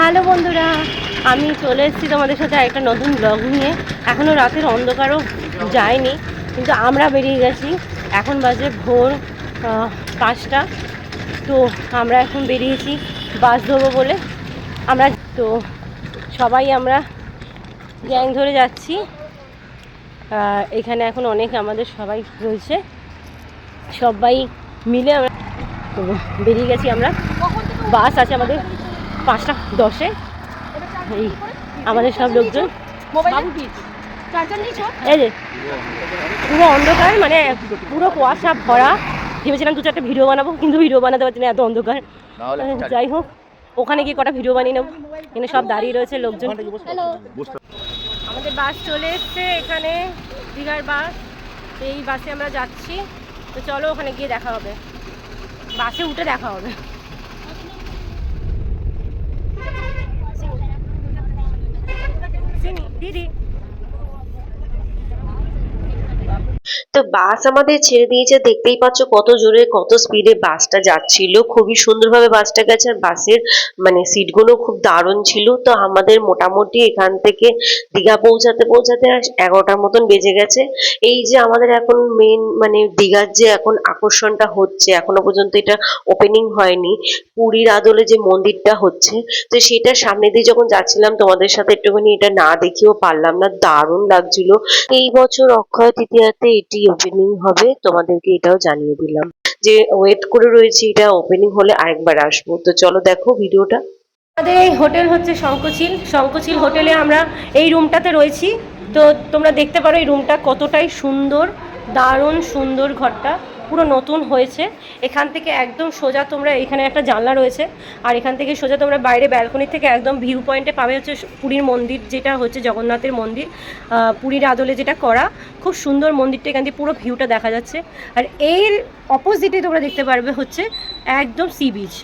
Hello বন্ধুরা, আমি চলে এসেছি তোমাদের সাথে একটা নতুন ব্লগ নিয়ে। এখনও রাতের অন্ধকারও যায়নি, কিন্তু আমরা বেরিয়ে গেছি। এখন বাজে ভোর পাঁচটা। তো আমরা এখন বেরিয়েছি বাস ধরবো বলে। আমরা, তো সবাই আমরা গ্যাং ধরে যাচ্ছি। এখানে এখন অনেক আমাদের সবাই রয়েছে। সবাই মিলে আমরা, তো বেরিয়ে গেছি আমরা। বাস আছে আমাদের। পাঁচটা দশে। এই আমাদের সব লোকজন। এই যে পুরো অন্ধকার মানে পুরো কুয়াশা ভরা। ভেবেছিলাম দু চারটে ভিডিও বানাবো কিন্তু ভিডিও বানাতে পারছি না এত অন্ধকার। যাই হোক ওখানে গিয়ে কটা ভিডিও বানিয়ে নেব। এখানে সব দাঁড়িয়ে রয়েছে লোকজন। আমাদের বাস চলে এসছে এখানে দীঘার বাস। এই বাসে আমরা যাচ্ছি। তো চলো ওখানে গিয়ে দেখা হবে। বাসে উঠে দেখা হবে। সিমি, দিদি তো বাস আমাদের ছেড়ে দিয়েছে, দেখতেই পাচ্ছ কত জোরে কত স্পিডে বাসটা যাচ্ছিল। খুবই সুন্দরভাবে বাসটা গেছে, আর বাসের মানে সিটগুলো খুব দারুণ ছিল। তো আমাদের মোটামুটি এখান থেকে দীঘা পৌঁছাতে পৌঁছাতে এগারোটার মতন বেজে গেছে। এই যে আমাদের এখন মেন মানে দীঘার যে এখন আকর্ষণটা হচ্ছে, এখনও পর্যন্ত এটা ওপেনিং হয়নি। পুরীর আদলে যে মন্দিরটা হচ্ছে, তো সেটা সামনে দিয়ে যখন যাচ্ছিলাম, তোমাদের সাথে একটুখানি এটা না দেখিয়েও পারলাম না, দারুণ লাগছিল। এই বছর অক্ষয় তৃতীয়াতে এটি ওপেনিং হবে, তোমাদেরকে এটাও জানিয়ে দিলাম। যে ওয়েট করে রয়েছি, এটা ওপেনিং হলে আরেকবার আসব। তো চলো দেখো ভিডিওটা। আমাদের এই হোটেল হচ্ছে শঙ্কচিল। শঙ্কচিল হোটেলে আমরা এই রুমটাতে রয়েছি। তো তোমরা দেখতে পারো এই রুমটা কতটাই সুন্দর, দারুণ সুন্দর ঘরটা। পুরো নতুন হয়েছে। এখান থেকে একদম সোজা তোমরা এখানে একটা জানলা রয়েছে। আর এখান থেকে সোজা তোমরা বাইরে ব্যালকনি থেকে একদম ভিউ পয়েন্টে পাবে হচ্ছে পুরীর মন্দির, যেটা হচ্ছে জগন্নাথের মন্দির। পুরীর আদলে যেটা করা, খুব সুন্দর মন্দিরটা এখান থেকে পুরো ভিউটা দেখা যাচ্ছে। আর এর অপোজিটে তোমরা দেখতে পারবে হচ্ছে একদম সি বিচ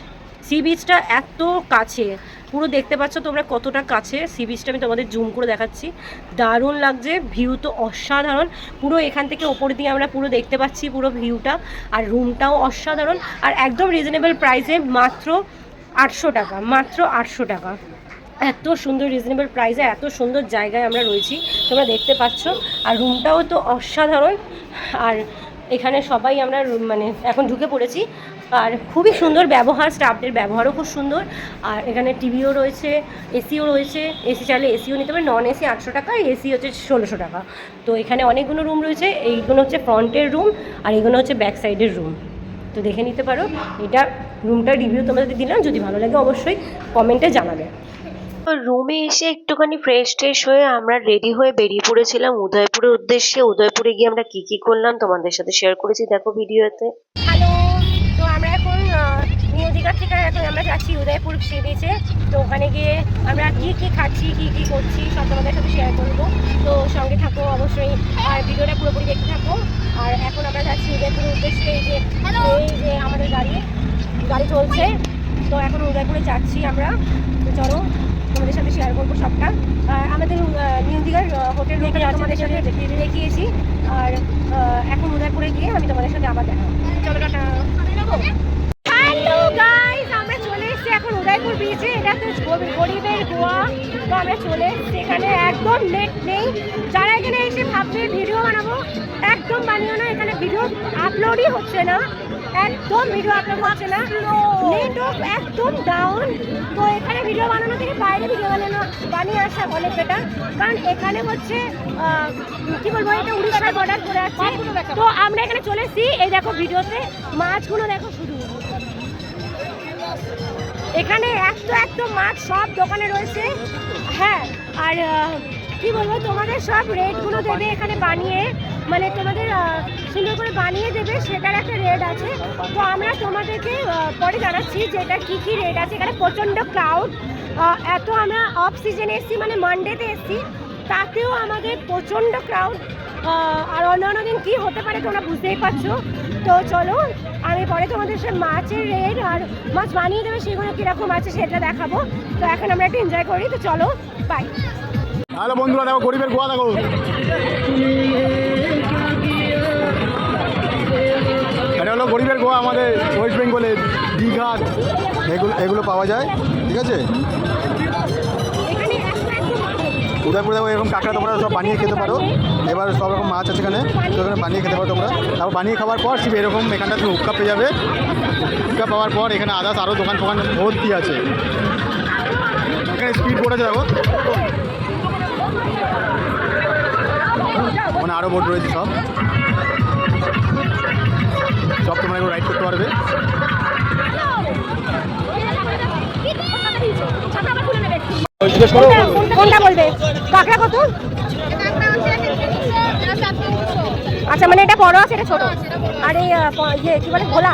সি বিচটা এত কাছে। পুরো দেখতে পাচ্ছ তোমরা কতটা কাছে। সি বিচটা আমি তোমাদের জুম করে দেখাচ্ছি। দারুণ লাগছে ভিউ তো অসাধারণ। পুরো এখান থেকে ওপর দিয়ে আমরা পুরো দেখতে পাচ্ছি পুরো ভিউটা আর রুমটাও অসাধারণ। আর একদম রিজনেবল প্রাইসে মাত্র আটশো টাকা, মাত্র আটশো টাকা। এত সুন্দর রিজনেবল প্রাইসে এত সুন্দর জায়গায় আমরা রয়েছি। তোমরা দেখতে পাচ্ছ। আর রুমটাও তো অসাধারণ। আর এখানে সবাই আমরা মানে এখন ঢুকে পড়েছি। আর খুবই সুন্দর ব্যবহার, স্টাফদের ব্যবহারও খুব সুন্দর। আর এখানে টিভিও রয়েছে, এসিও রয়েছে, এসি চাইলে এসিও নিতে পারে নন এসি আটশো টাকা এসি হচ্ছে ষোলোশো টাকা। তো এখানে অনেকগুলো রুম রয়েছে, এইগুলো হচ্ছে ফ্রন্টের রুম আর এইগুলো হচ্ছে ব্যাক সাইডের রুম তো দেখে নিতে পারো, এটা রুমটার রিভিউ তোমাদের দিলাম, যদি ভালো লাগে অবশ্যই কমেন্টে জানাবে। রুমে এসে একটুখানি ফ্রেশ ট্রেশ হয়ে আমরা রেডি হয়ে বেরিয়ে পড়েছিলাম উদয়পুরের উদ্দেশ্যে। উদয়পুরে গিয়ে আমরা কি কি করলাম তোমাদের সাথে শেয়ার করেছি, দেখো ভিডিওতে নিউ দীঘার থেকে এখন আমরা যাচ্ছি উদয়পুর সি বিচে। তো ওখানে গিয়ে আমরা কি কি খাচ্ছি কি কি করছি সব তোমাদের সাথে শেয়ার করব। তো সঙ্গে থাকো অবশ্যই আর ভিডিওটা পুরোপুরি দেখতে থাকো। আর এখন আমরা যাচ্ছি উদয়পুরের উদ্দেশ্যে এই যে এই যে আমাদের গাড়ি গাড়ি চলছে। তো এখন উদয়পুরে যাচ্ছি আমরা। তো চলো তোমাদের সাথে শেয়ার করব সবটা। আর আমাদের নিউ দীঘার হোটেল রুমে তোমাদের সাথে দেখিয়েছি। আর এখন উদয়পুরে গিয়ে আমি তোমাদের সাথে আবার দেখা হবে। চলো টাটা। বিচে এটা তো গরিবের গোয়া তো আমরা চলে? এসেছি এখানে একদম নেট নেই। যারা এখানে এসে ভাববে ভিডিও বানাবো একদম বানিও না। এখানে ভিডিও আপলোডই হচ্ছে না। একদম ভিডিও আপলোড হচ্ছে না। নেটওয়ার্ক একদম ডাউন তো এখানে ভিডিও বানানো থেকে বাইরে ভিডিও বানানো বানিয়ে আসা অনেক বেটার কারণ এখানে হচ্ছে কি বলব এটা উড়িষ্যার বর্ডার করে আছে। তো আমরা এখানে চলে এসেছি। এই দেখো ভিডিওতে মাছগুলো দেখো শুধু। এখানে এত এত মাছ সব দোকানে রয়েছে। হ্যাঁ আর কি বলব, তোমাদের সব রেটগুলো দেবে এখানে বানিয়ে। মানে তোমাদের সুন্দর করে বানিয়ে দেবে, সেটার একটা রেট আছে। তো আমরা তোমাদেরকে পরে জানাচ্ছি যে এটা কী কী রেট আছে। এখানে প্রচণ্ড ক্রাউড এত আমরা অফ সিজনে এসেছি মানে মানডেতে এসেছি। তাতেও আমাদের প্রচণ্ড ক্রাউড আর অন্য অন্য দিন কী হতে পারে তোমরা বুঝতেই পারছ। তো চলো, আমি পরে তোমাদের সে মাছের রেট আর মাছ বানিয়ে দেবে, সেগুলো কীরকম আছে সেটা দেখাবো। তো এখন আমরা একটু এনজয় করি, তো চলো বাই হ্যালো বন্ধুরা, দেখো, গরিবের গোয়া দেখো। এটা হলো গরিবের গোয়া আমাদের ওয়েস্ট বেঙ্গলের দীঘার এগুলো এগুলো পাওয়া যায়, ঠিক আছে? উদয়পুর দেখো এরকম কাঁকড়া তোমরা সব বানিয়ে খেতে পারো। এবার সব রকম মাছ আছে এখানে তো এখানে বানিয়ে খেতে পারো তোমরা। তারপর বানিয়ে খাওয়ার পর শিব এরকম এখানটা তুমি হুক্কা পেয়ে যাবে। হুক্কা পাওয়ার পর এখানে আদার্স আরও দোকান ফোকান ভর্তি আছে। এখানে স্পিড বোট আছে দেখো। মানে আরও বোট রয়েছে সব। সব তোমরা এগুলো রাইড করতে পারবে। জিজ্ঞেস করো। কোনটা- বলবে? কাঁকড়া কত আচ্ছা মানে এটা বড় আছে এটা ছোট। আর এই ইয়ে কি বলে ভোলা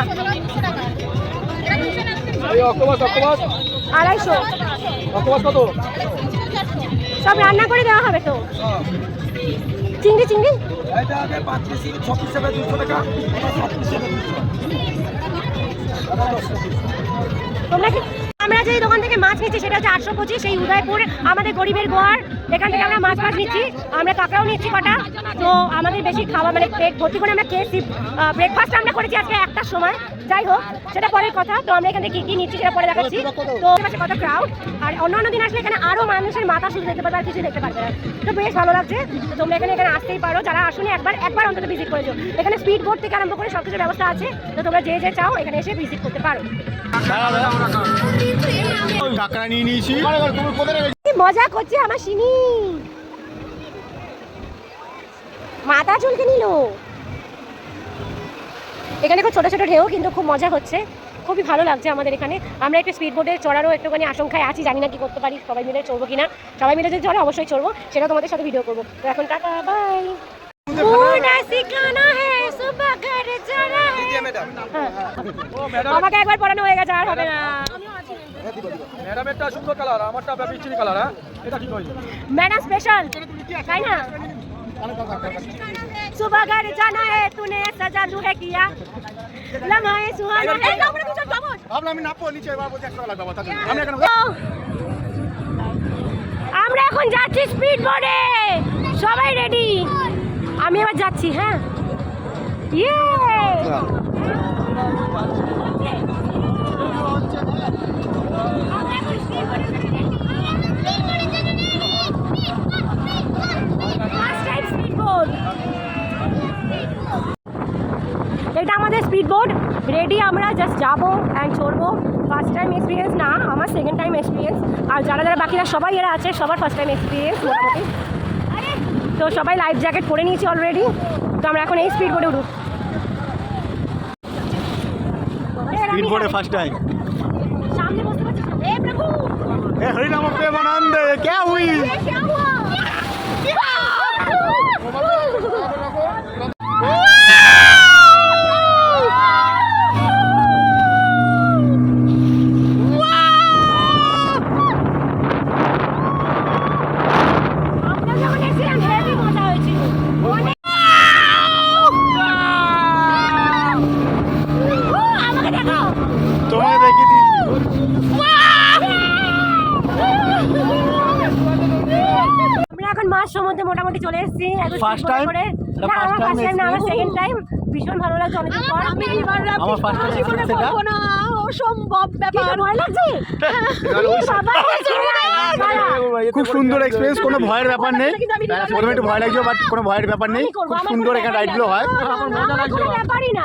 আড়াইশো। সব রান্না করে দেওয়া হবে তো? চিংড়ি চিংড়ি? তোমরা কি আমরা যে দোকান থেকে মাছ নিচ্ছি, সেটা হচ্ছে আটশো পঁচিশ সেই উদয়পুর, আমাদের গরিবের গোয়ার। এখান থেকে আমরা মাছ মাছ নিচ্ছি, আমরা কাঁকড়াও নিচ্ছি কটা। তো আমাদের বেশি খাওয়া মানে পেট ভর্তি করে আমরা খেয়েছি। ব্রেকফাস্ট আমরা করেছি আজকে একটার সময়। যাই হোক সেটা পরের কথা। তো আমরা এখান থেকে কি কি নিচ্ছি সেটা পরে দেখাচ্ছি। তো এখানে কত ক্রাউড আর অন্য অন্য দিন আসলে এখানে আরও মানুষের মাথা শুধু দেখতে পারবে আর কিছু দেখতে পারবে না। তো বেশ ভালো লাগছে। তো তোমরা এখানে এখানে আসতেই পারো। যারা আসুনি একবার একবার অন্তত ভিজিট করেছ। এখানে স্পিড বোট থেকে আরম্ভ করে সব কিছুর ব্যবস্থা আছে। তো তোমরা যে যে চাও এখানে এসে ভিজিট করতে পারো। কাঁকড়া নিয়ে নিয়েছি। মজা করছে আমার সিনি মাথা চুলকে নিল। এখানে খুব ছোট ছোট ঢেউ কিন্তু খুব মজা হচ্ছে। খুবই ভালো লাগছে আমাদের এখানে। আমরা একটু স্পিড বোটে চড়ারও একটুখানি আশঙ্কায় আছি জানি না কি করতে পারি সবাই মিলে চড়বো কিনা। সবাই মিলে যদি চড়ে অবশ্যই চড়বো। সেটা তোমাদের সাথে ভিডিও করব। তো এখন টাটা বাই আমাকে একবার পড়ানো হয়ে গেছে আর হবে না। ম্যাডামেরটা সুন্দর কালার আমারটা বিচ্ছিরি কালার হ্যাঁ? এটা ম্যাডাম স্পেশাল তাই না? सुबह घर जाना है तूने ऐसा जादू है किया लम्हाए सुहाना है ভাবলাম আমি নাপো নিচে এবার বলছি একশো টাকা লাগবে তার জন্য। আমি এখানে তো, আমরা এখন যাচ্ছি স্পিড বোর্ডে সবাই রেডি আমি এবার যাচ্ছি হ্যাঁ ইয়ে First স্পিড বোর্ড রেডি আমরা জাস্ট যাব অ্যান্ড চড়বো। ফার্স্ট টাইম এক্সপিরিয়েন্স না আমার সেকেন্ড টাইম এক্সপিরিয়েন্স আর যারা যারা বাকিরা সবাই এরা আছে সবার ফার্স্ট টাইম এক্সপিরিয়েন্স মোটামুটি। তো সবাই লাইফ জ্যাকেট পরে নিয়েছি অলরেডি তো আমরা এখন এই স্পিড বোর্ডে উঠব। স্পিড বোর্ডে ফার্স্ট টাইম সামনে বসতে পারছিস না? এ প্রভু! এ হরিনাম প্রেমানন্দ কে হুই এখন সমুদ্রে মোটামুটি চলে এসেছি না আমার ফার্স্ট টাইম না আমার সেকেন্ড টাইম ভীষণ ভালো লাগছে অনেকদিন পর। আমার ফার্স্ট টাইম এক্সপিরিয়েন্স এটা? অসম্ভব ব্যাপার। ভয় লাগছে? খুব সুন্দর এক্সপিরিয়েন্স কোনো ভয়ের ব্যাপার নেই। প্রথমে একটু ভয় লাগছে বাট কোনো ভয়ের ব্যাপার নেই। খুব সুন্দর এখানে রাইডগুলো না। হয়। না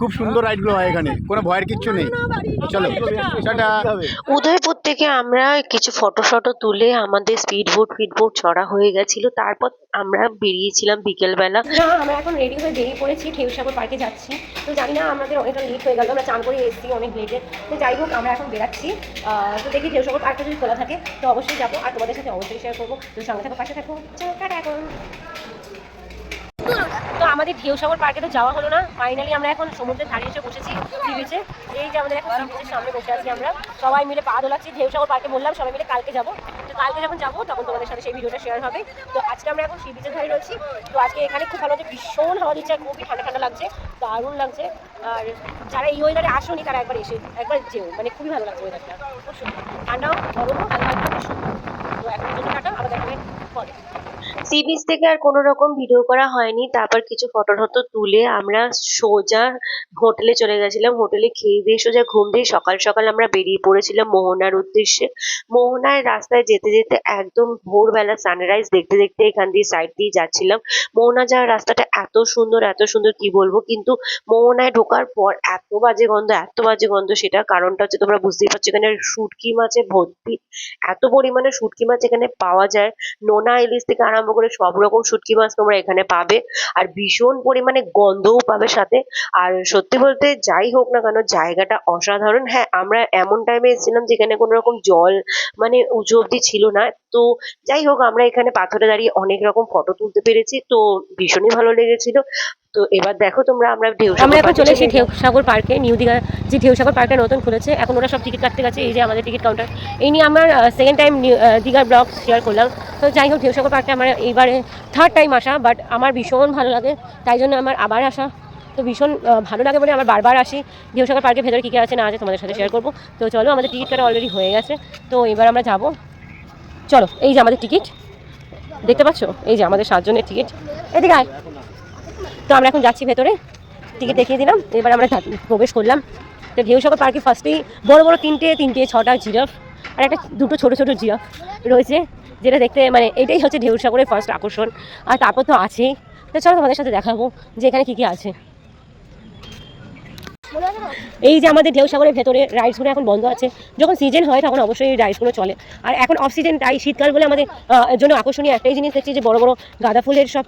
খুব সুন্দর রাইডগুলো হয় এখানে কোনো ভয়ের কিচ্ছু নেই। চলো টাটা। উদয়পুর থেকে আমরা কিছু ফটো শটো তুলে আমাদের স্পিড বোট ফিড বোট চড়া হয়ে গেছিল। তারপর আমরা বেরিয়েছিলাম বিকেলবেলা। না আমরা এখন রেডি হয়ে বেরিয়ে পড়েছি ঠেউসাগর পার্কে যাচ্ছি। তো জানি না আমাদের অনেকটা লেট হয়ে গেল আমরা চান করে এসেছি অনেক লেটে তো যাই হোক আমরা এখন বেরাচ্ছি। তো দেখি ঠেউসাগর পার্কটা যদি খোলা থাকে তো অবশ্যই যাব। আর তোমাদের সাথে অবশ্যই শেয়ার করব। তো সঙ্গে থাকো পাশে থাকো। চলো টাটা এখন। তো আমাদের ঢেউ সাগর পার্কে তো যাওয়া হলো না। ফাইনালি আমরা এখন সমুদ্রের ধারে এসে বসেছি সি বিচে এই যে আমাদের এখন সি বিচের সামনে বসে আছি আমরা। সবাই মিলে পা দোলাচ্ছি ঢেউ সাগর পার্কে বললাম সবাই মিলে কালকে যাব। তো কালকে যখন যাব তখন তোমাদের সাথে সেই ভিডিওটা শেয়ার হবে। তো আজকে আমরা এখন সি বিচের ধারে রয়েছি। তো আজকে এখানে খুব ভালো ভীষণ হাওয়া দিচ্ছে খুবই ঠান্ডা ঠান্ডা লাগছে দারুণ লাগছে। আর যারা এই ওয়েদারে আসোনি তারা একবার এসে একবার যেও। মানে খুবই ভালো লাগছে ওয়েদারটা খুব সুন্দর। ঠান্ডাও গরমও হালকা হালকা সুন্দর। তো এখন টাটা। পরে। সি বিচ থেকে আর কোনো রকম ভিডিও করা হয়নি। তারপর কিছু ফটো টটো তুলে আমরা সোজা হোটেলে চলে গেছিলাম। হোটেলে খেয়ে দিয়ে সোজা ঘুম দিয়ে সকাল সকাল আমরা বেরিয়ে পড়েছিলাম মোহনার উদ্দেশ্যে। মোহনার রাস্তায় যেতে যেতে একদম ভোরবেলা সানরাইজ দেখতে দেখতে এখান দিয়ে সাইড দিয়ে যাচ্ছিলাম। মোহনা যাওয়ার রাস্তাটা এত সুন্দর এত সুন্দর কি বলব? কিন্তু মোহনায় ঢোকার পর এত বাজে গন্ধ, এত বাজে গন্ধ সেটা কারণটা হচ্ছে তোমরা বুঝতেই পারছ এখানে শুটকি মাছে ভর্তি। এত পরিমাণে শুটকি মাছ এখানে পাওয়া যায়। নোনা ইলিশ থেকে আরম্ভ করে সব রকম শুটকি মাছ তোমরা এখানে পাবে। আর ভীষণ পরিমাণে গন্ধও পাবে সাথে। আর সত্যি বলতে যাই হোক না কেন, জায়গাটা অসাধারণ। হ্যাঁ আমরা এমন টাইমে এসেছিলাম যেখানে কোনো রকম জল মানে উঁচু অব্দি ছিল না। তো যাই হোক, আমরা এখানে পাথরে দাঁড়িয়ে অনেক রকম ফটো তুলতে পেরেছি। তো ভীষণই ভালো লেগেছিল। তো এবার দেখো তোমরা আমরা ঢেউ আমরা এখন চলে এসেছি ঢেউ সাগর পার্কে নিউ দীঘা যে ঢেউ সাগর পার্কটা নতুন খুলেছে এখন ওরা সব টিকিট কাটতে গেছে এই যে আমাদের টিকিট কাউন্টার এই নিয়ে আমার সেকেন্ড টাইম দীঘার ব্লগ শেয়ার করলাম। তো যাই হোক ঢেউ সাগর পার্কে আমার এইবারে থার্ড টাইম আসা বাট আমার ভীষণ ভালো লাগে। তাই জন্য আমার আবার আসা। তো ভীষণ ভালো লাগে বলে আমার বারবার আসি। ঢেউ সাগর পার্কের ভেতরে কী কী আছে না আছে তোমাদের সাথে শেয়ার করব। তো চলো আমাদের টিকিট কাটা অলরেডি হয়ে গেছে। তো এবার আমরা যাব। চলো এই যে আমাদের টিকিট দেখতে পাচ্ছ? এই যে আমাদের সাতজনের টিকিট এদিকে আয়। তো আমরা এখন যাচ্ছি ভেতরে। টিকিট দেখিয়ে দিলাম, এবার আমরা প্রবেশ করলাম। তো ঢেউ সাগর পার্কে ফার্স্টেই বড় বড় তিনটে তিনটে, ছটা জিরাফ আর একটা দুটো ছোট ছোট জিরাফ রয়েছে, যেটা দেখতে মানে এটাই হচ্ছে ঢেউ সাগরের ফার্স্ট আকর্ষণ। আর তারপর তো আছেই। তো চলো তোমাদের সাথে দেখাবো যে এখানে কী কী আছে। এই যে আমাদের ঢেউ সাগরের ভেতরে রাইডসগুলো এখন বন্ধ আছে, যখন সিজন হয় তখন অবশ্যই এই রাইডসগুলো চলে। আর এখন অফ সিজন তাই শীতকাল বলে আমাদের জন্য আকর্ষণীয় একটাই জিনিস দেখছি যে বড় বড় গাঁদা ফুলের সব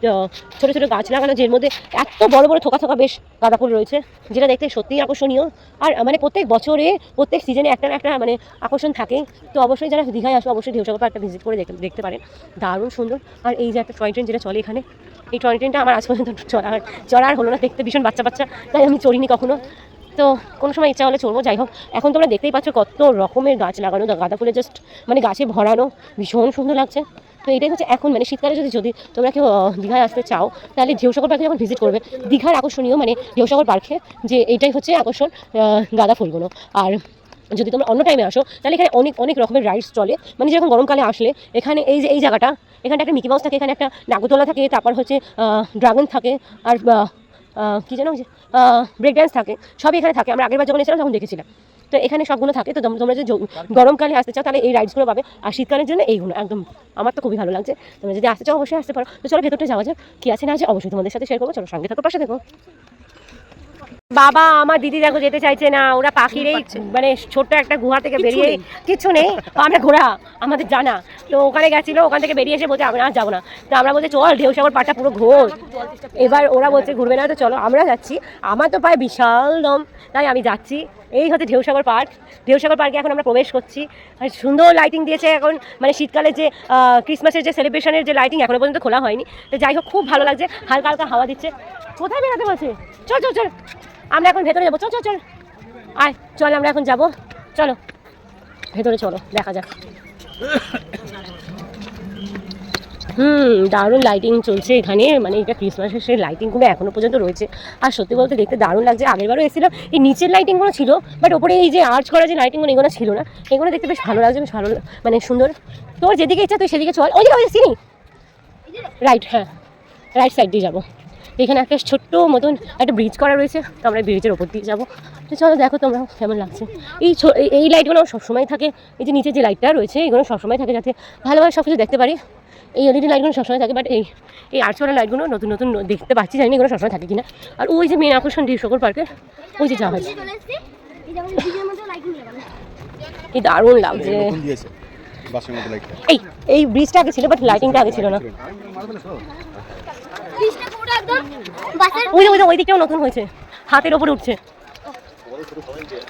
ছোট ছোট গাছ লাগানো, যের মধ্যে এত বড় বড় থোকা থোকা বেশ গাঁদা ফুল রয়েছে, যেটা দেখতে সত্যিই আকর্ষণীয়। আর মানে প্রত্যেক বছরে, প্রত্যেক সিজনে একটা না একটা মানে আকর্ষণ থাকে। তো অবশ্যই যারা দীঘায় আসো, অবশ্যই ঢেউ সাগর পার্কটা ভিজিট করে দেখতে পারেন। দারুণ সুন্দর। আর এই যে একটা টয় ট্রেন যেটা চলে এখানে, এই টয় ট্রেনটা আমার আজ পর্যন্ত চড়ার চড়ার হলো না, দেখতে ভীষণ বাচ্চা বাচ্চা, তাই আমি চড়িনি কখনো। তো কোনো সময় ইচ্ছা হলে চড়বো যাই হোক। এখন তোমরা দেখতেই পাচ্ছ কত রকমের গাছ লাগানো গাঁদা ফুলে জাস্ট মানে গাছে ভরানো, ভীষণ সুন্দর লাগছে। তো এটাই হচ্ছে এখন মানে শীতকালে যদি যদি তোমরা কেউ দীঘায় আসতে চাও, তাহলে ঢেউসাগর পার্কে যখন ভিজিট করবে, দীঘার আকর্ষণীয় মানে ঢেউসাগর পার্কে যে এইটাই হচ্ছে আকর্ষণ গাঁদা ফুলগুলো। আর যদি তোমরা অন্য টাইমে আসো, তাহলে এখানে অনেক অনেক রকমের রাইডস চলে। মানে যেরকম গরমকালে আসলে, এখানে এই যে, এই জায়গাটা এখানে একটা মিকি মাউস থাকে, এখানে একটা নাগরদোলা থাকে, তারপর হচ্ছে ড্রাগন থাকে, আর কি যেন ব্রেক ডান্স থাকে, সবই এখানে থাকে। আমরা আগেরবার যখন এসেছিলাম তখন দেখেছিলাম। তো এখানে সবগুলো থাকে। তো তোমরা যদি গরমকালে আসতে চাও, তাহলে এই রাইডসগুলো পাবে। আর শীতকালের জন্য এইগুলো, একদম। আমার তো খুবই ভালো লাগছে। তোমরা যদি আসতে চাও, অবশ্যই আসতে পারো। তো চলো, ভেতরটা যাওয়া যাক। কি আছে না আছে, অবশ্যই তোমাদের সাথে শেয়ার করব। চলো, সঙ্গে থাকো, পাশে দেখো বাবা আমার দিদি দেখো যেতে চাইছে না ওরা পাখির এই মানে ছোট্ট একটা গুহা থেকে বেরিয়ে কিচ্ছু নেই। আমরা ঘোরা আমাদের জানা। তো ওখানে গেছিল ওখান থেকে বেরিয়ে এসে বলছে আমরা আর যাব না। তো আমরা বলছি চল ঢেউ সাগর পাটা পুরো ঘোর। এবার ওরা বলছে ঘুরবে না তো চলো আমরা যাচ্ছি। আমার তো পায়ে বিশাল দম। তাই আমি যাচ্ছি। এই হচ্ছে ঢেউসাগর পার্ক ঢেউসাগর পার্কে এখন আমরা প্রবেশ করছি। আর সুন্দর লাইটিং দিয়েছে এখন মানে শীতকালে যে ক্রিসমাসের যে সেলিব্রেশনের যে লাইটিং এখনও পর্যন্ত খোলা হয়নি। তো যাই হোক খুব ভালো লাগছে হালকা হালকা হাওয়া দিচ্ছে। কোথায় বেড়াতে বলছে? চল চল চল। আমরা এখন ভেতরে যাব। চল চল চল। আয়, চল, আমরা এখন যাব। চলো, ভেতরে চলো, দেখা যাক। হুম, দারুণ লাইটিং চলছে এখানে। মানে এটা ক্রিসমাসের সেই লাইটিংগুলো এখনও পর্যন্ত রয়েছে। আর সত্যি বলতে দেখতে দারুণ লাগছে। আগেরবারও এসেছিলাম। এই নিচের লাইটিংগুলো ছিল বাট ওপরে এই যে আর্চ করা যে লাইটিংগুলো এগুলো ছিল না। এগুলো দেখতে বেশ ভালো লাগছে, বেশ ভালো মানে সুন্দর। তোর যেদিকে ইচ্ছা, তুই সেদিকে চল। ওই চিনি? রাইট হ্যাঁ। রাইট সাইড দিয়ে যাব। এখানে একটা ছোট্ট মতন একটা ব্রিজ করা রয়েছে তো আমরা ব্রিজের ওপর দিয়ে যাব। তো চলো দেখো তোমরা কেমন লাগছে। এই ছো- এই- এই লাইটগুলো সবসময় থাকে এই যে নিচে যে লাইটটা রয়েছে এগুলো সবসময় থাকে যাতে ভালোভাবে সব কিছু দেখতে পারি। এই এলইডি লাইটগুলো সবসময় থাকে বাট এই এই আর্টসওয়ালা লাইটগুলো নতুন নতুন দেখতে পাচ্ছি জানি না এগুলো সবসময় থাকে কিনা। আর ওই যে মেন আকর্ষণ ঢিসকর পার্কে ওই যে জাহাজ। লাইটিং লাগানো। এই দারুণ লাগছে। বাসের মধ্যে লাইটটা এই এই ব্রিজটা আগে ছিল বাট লাইটিংটা আগে ছিল না। ওই যে ওই ওই দিকটাও নতুন হয়েছে। হাতের ওপরে উঠছে।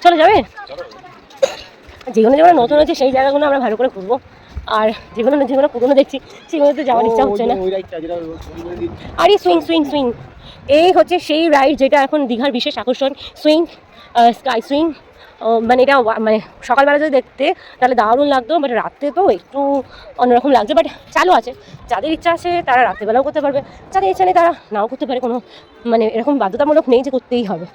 চলো যাবে? যেগুলো যেগুলো নতুন হয়েছে সেই জায়গাগুলো আমরা ভালো করে ঘুরবো। আর যেগুলো যেগুলো পুরোনো দেখছি সেগুলো তো যাওয়ার ইচ্ছা হচ্ছে না। আরে সুইং সুইং সুইং এই হচ্ছে সেই রাইড যেটা এখন দীঘার বিশেষ আকর্ষণ। সুইং স্কাই সুইং মানে এটা মানে সকালবেলা যদি দেখতে, তাহলে দারুণ লাগতো বাট রাত্রে তো একটু অন্যরকম লাগছে বাট চালু আছে। যাদের ইচ্ছা আছে, তারা রাত্রেবেলাও করতে পারবে। যাদের ইচ্ছা নেই, তারা নাও করতে পারে, কোনো মানে এরকম বাধ্যতামূলক নেই যে করতেই হবে।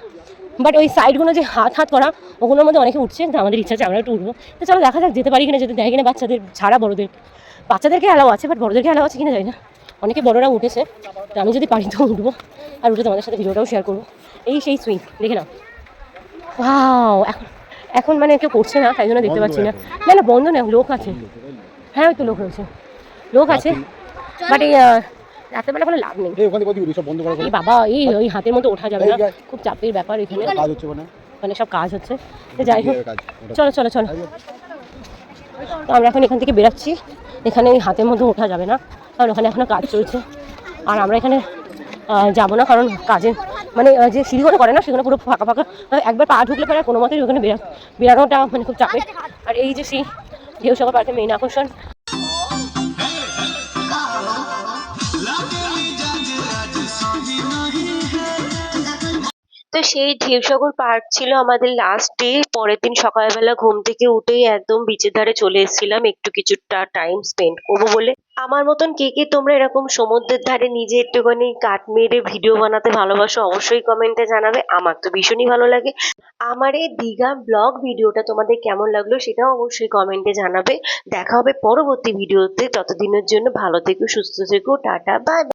বাট ওই সাইডগুলো যে হাত হাত করা, ওগুলোর মধ্যে অনেকে উঠছে তো আমাদের ইচ্ছা আছে, আমরা একটু উঠবো। তো চলো দেখা যাক, যেতে পারি কিনা, যেতে দেয় কিনা বাচ্চাদের, ছাড়া বড়োদের। বাচ্চাদেরকে অ্যালাও আছে বাট বড়োদেরকে অ্যালাও আছে কিনা, জানি না। অনেকে বড়োরা উঠেছে, তো আমি যদি পারি তো উঠবো। আর উঠে তোমাদের সাথে ভিডিওটাও শেয়ার করব। এই সেই সুইং দেখে নাও। ওয়াও এখন এখন মানে কেউ করছে না তাই জন্য দেখতে পাচ্ছি না। না না বন্ধ না লোক আছে। হ্যাঁ ওই তো লোক রয়েছে। লোক আছে। বাট এই রাত্রেবেলা কোনো লাভ নেই। এই বন্ধ করা বাবা এই ওই হাতের মতো ওঠা যাবে না। খুব চাপের ব্যাপার এখানে। কাজ হচ্ছে ওখানে মানে সব কাজ হচ্ছে। যাই হোক। চলো চলো চলো। তো আমরা এখন এখান থেকে বেরাচ্ছি। এখানে ওই হাতের মধ্যে ওঠা যাবে না। কারণ ওখানে এখনও কাজ চলছে। আর আমরা এখানে যাব না কারণ কাজে মানে যে সিঁড়িগুলো করে না সেগুলো পুরো ফাঁকা ফাঁকা একবার পা ঢুকলে পরে কোনো মতেই ওখানে বেরা, বেরানোটা মানে খুব চাপের। আর এই যে সেই ঢেউ সাগর পার্কের মেইন আকর্ষণ তো সেই ঢেউসাগর পার্ক ছিল আমাদের লাস্ট ডে পরের দিন সকালবেলা ঘুম থেকে উঠেই একদম বিচের ধারে চলে এসেছিলাম একটু কিছুটা টাইম স্পেন্ড করব বলে। আমার মতন কে কে তোমরা এরকম সমুদ্রের ধারে নিজে একটুখানি কাঠ মেরে ভিডিও বানাতে ভালোবাসো অবশ্যই কমেন্টে জানাবে। আমার তো ভীষণই ভালো লাগে। আমার এই দীঘা ব্লগ ভিডিওটা তোমাদের কেমন লাগল সেটাও অবশ্যই কমেন্টে জানাবে। দেখা হবে পরবর্তী ভিডিওতে ততদিনের জন্য ভালো থেকো, সুস্থ থেকো, টাটা বাই